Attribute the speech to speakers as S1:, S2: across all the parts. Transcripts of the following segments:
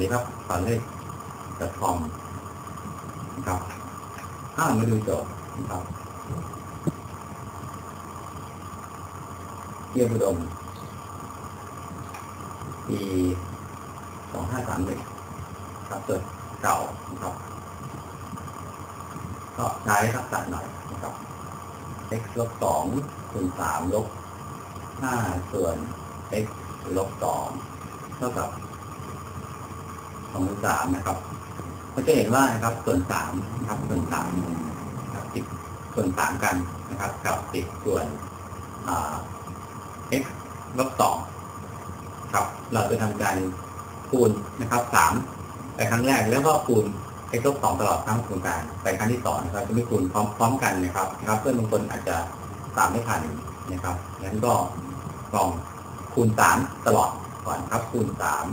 S1: ดีครับสอนเลขจะคอมนะครับถ้ามาดูโจทย์นะครับเยี่ยมอุดมปีสองห้าสามหนึ่งครับเกิดเก่านะครับ ก็ใช้ทักษะหน่อยนะครับ x ลบสองส่วนสามลบห้าส่วน x ลบสองเท่ากับ สองสามนะครับก็จะเห็นว่านะครับส่วนสามนะครับส่วนสามนะครับติดส่วนสามกันนะครับกับติดส่วนเอ่า x ลบสองครับ เราจะทำการคูณนะครับสามไปครั้งแรกแล้วก็คูณ x ลบสองตลอดทั้งโครงการไปครั้งที่สองนะครับจะไม่คูณพร้อมพร้อมกันนะครับนะครับ เพื่อนบางคนอาจจะตามไม่ทันนะครับงั้นก็ลองคูณสามตลอดก่อนครับคูณสาม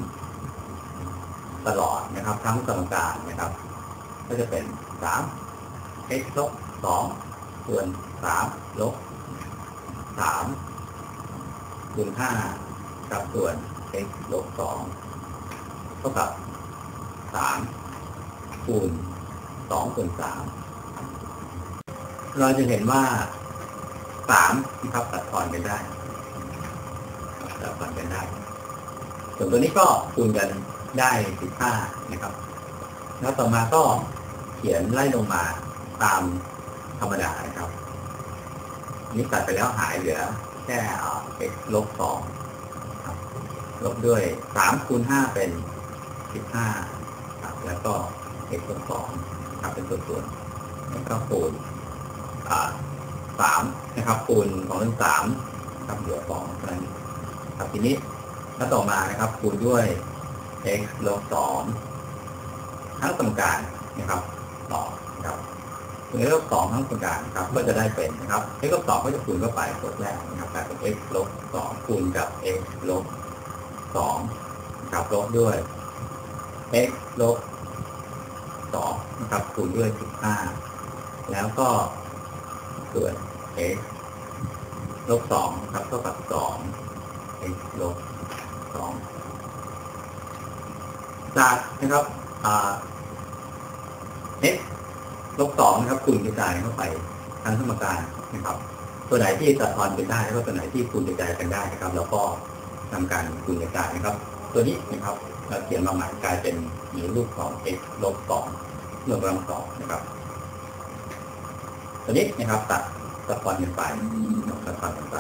S1: ตลอดนะครับ ทั้งสมการนะครับ ก็จะเป็นสาม x ลบสองส่วนสามลบสามคูณห้ากับส่วน x ลบสองเท่ากับสามคูณสองส่วนสามเราจะเห็นว่าสามนะครับตัดทอนกันได้ตัดทอนกันได้ส่วนตัวนี้ก็คูณกัน ได้สิบห้านะครับ แล้วต่อมาก็เขียนไล่ลงมาตามธรรมดานะครับ นี่ตัดไปแล้วหายเหลือ แค่ x ลบสองลบด้วยสามคูณห้าเป็นสิบห้าแล้วก็ x ลบสองครับเป็นตัวส่วนแล้วก็คูณสามนะครับคูณสองเป็นสามครับเหลือสองเท่านั้นครับทีนี้แล้วต่อมานะครับคูณด้วย x ลบสองทั้งสมการนะครับต่อนะครับคูณ x ลบสองทั้งสมการครับก็จะได้เป็นนะครับ x ลบสองก็จะคูณเข้าไปกดแรกนะครับกลายเป็น x ลบสองคูณกับ x ลบสองครับลบด้วย x ลบสองนะครับคูณด้วยสิบห้าแล้วก็ส่วน x ลบสองครับเท่ากับสอง x ลบสอง จากนะครับ x ลบสองนะครับคูณกระจายเข้าไปทั้งสมการนะครับ ตัวไหนที่ตัดทอนไปได้แล้วก็ตัวไหนที่คูณกระจายกันได้นะครับ แล้วก็ทำการคูณกระจายนะครับ ตัวนี้นะครับเราเขียนมาใหม่กลายเป็นมีรูปของ x ลบสองรวมกำลังสองนะครับ ตัวนี้นะครับตัดตัดทอนกันไปตัดทอนกันไป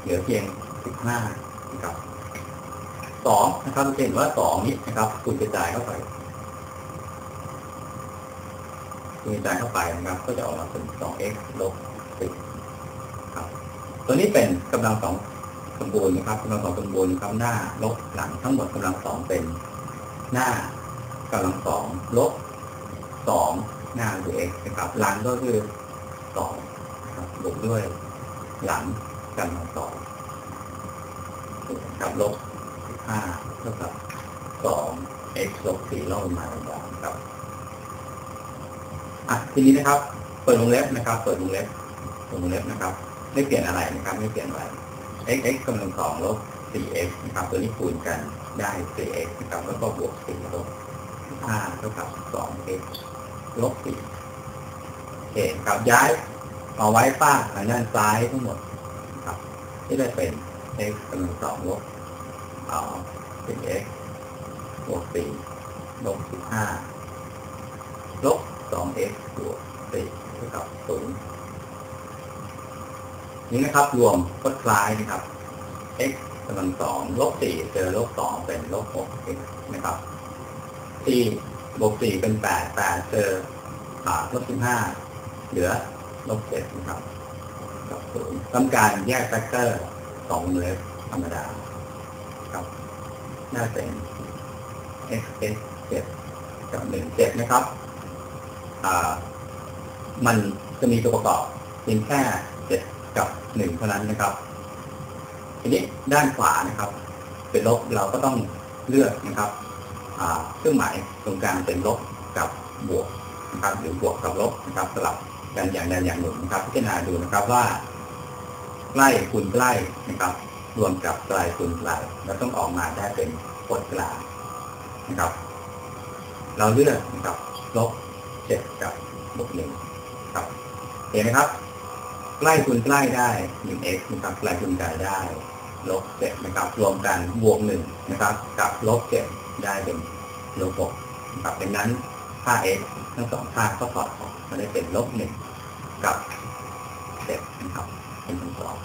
S1: เหลือเพียงสิบห้านะครับ สองนะครับเราเห็นว่าสองนี้นะครับคูณกระจายเข้าไปคูณกระจายเข้าไปนะครับ ก็จะออกมาเป็นสอง x ลบสิบครับ ตัวนี้เป็นกำลังสองสมบูรณ์นะครับกำลังสองสมบูรณ์ครับหน้าลบหลังทั้งหมดกำลังสองเป็นหน้ากำลังสองลบสองหน้าคือ x นะครับหลังก็คือสองครับบวกด้วยหลังกำลังสองกับลบ ห้าเท่ากับสอง x ลบสี่ลบมาแบบครับอะทีนี้นะครับ เปิดวงเล็บนะครับ เปิดวงเล็บเปิดวงเล็บนะครับ ไม่เปลี่ยนอะไรนะครับ ไม่เปลี่ยนอะไร x x กำลังสองลบ 4x นะครับ ตัวนี้คูณกันได้ 4x นะครับ แล้วก็บวก4ลบ5เท่ากับ 2x ลบ4โอเคครับย้ายเอาไว้ฝ้าทางด้านซ้ายทั้งหมดครับที่ได้เป็น x กำลังสองลบ เอา 4x บวก4ลบ15ลบ 2x บวก4เท่ากับ0นี่นะครับรวมก็คล้ายนะครับ x กำลังสองลบสี่เจอลบสองเป็นลบหกนะครับที่บวกสี่เป็นแปดแปดเจอลบสิบห้าเหลือลบเจ็ดนะครับกับศูนย์ทำการแยกแฟกเตอร์สองเลฟธรรมดา ครับ น่าเป็น x x เจ็ดกับหนึ่งเจ็ดนะครับ อ่า มันจะมีตัวประกอบเพียงแค่เจ็ดกับหนึ่งเท่านั้นนะครับ ทีนี้ด้านขวานะครับ เป็นลบเราก็ต้องเลือกนะครับเครื่องหมายตรงกลางเป็นลบกับบวกนะครับหรือบวกกับลบนะครับสลับกันอย่างใดอย่างหนึ่งนะครับพิจารณาดูนะครับว่าใกล้คูณใกล้นะครับ รวมกับกลายคูณกลายเราต้องออกมาได้เป็นโคตรกลางนะครับ เราเลือกนะครับลบเจ็ดกับบวกหนึ่งครับเห็นไหมครับใกล้คูณใกล้ได้หนึ่ง x นะครับใกล้คูณใกล้ได้ลบเจ็ดนะครับ รวมกันบวกหนึ่งนะครับ กับลบเจ็ดได้เป็นลบหกนะครับดังนั้นค่า x ทั้งสองค่าก็ถอดออกมาได้เป็นลบหนึ่งกับเจ็ดนะครับเป็นคำตอบ